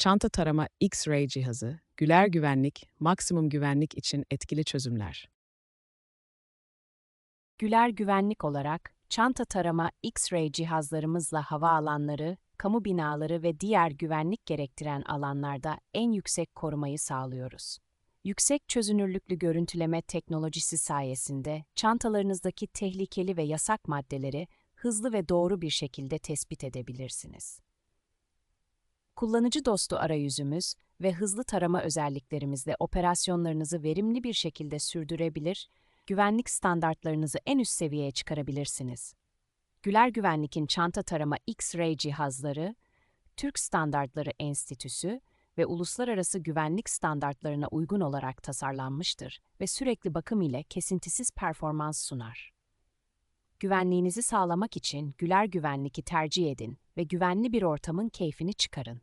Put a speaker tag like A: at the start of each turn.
A: çanta tarama X-ray cihazı, güler güvenlik, maksimum güvenlik için etkili çözümler.
B: Güler güvenlik olarak çanta tarama X-ray cihazlarımızla havaalanları, kamu binaları ve diğer güvenlik gerektiren alanlarda en yüksek korumayı sağlıyoruz. Yüksek çözünürlüklü görüntüleme teknolojisi sayesinde çantalarınızdaki tehlikeli ve yasak maddeleri hızlı ve doğru bir şekilde tespit edebilirsiniz. Kullanıcı dostu arayüzümüz ve hızlı tarama özelliklerimizle operasyonlarınızı verimli bir şekilde sürdürebilir, güvenlik standartlarınızı en üst seviyeye çıkarabilirsiniz. Güler Güvenlik'in çanta tarama X-ray cihazları, Türk Standartları Enstitüsü ve uluslararası güvenlik standartlarına uygun olarak tasarlanmıştır ve sürekli bakım ile kesintisiz performans sunar. Güvenliğinizi sağlamak için Güler Güvenlik'i tercih edin ve güvenli bir ortamın keyfini çıkarın.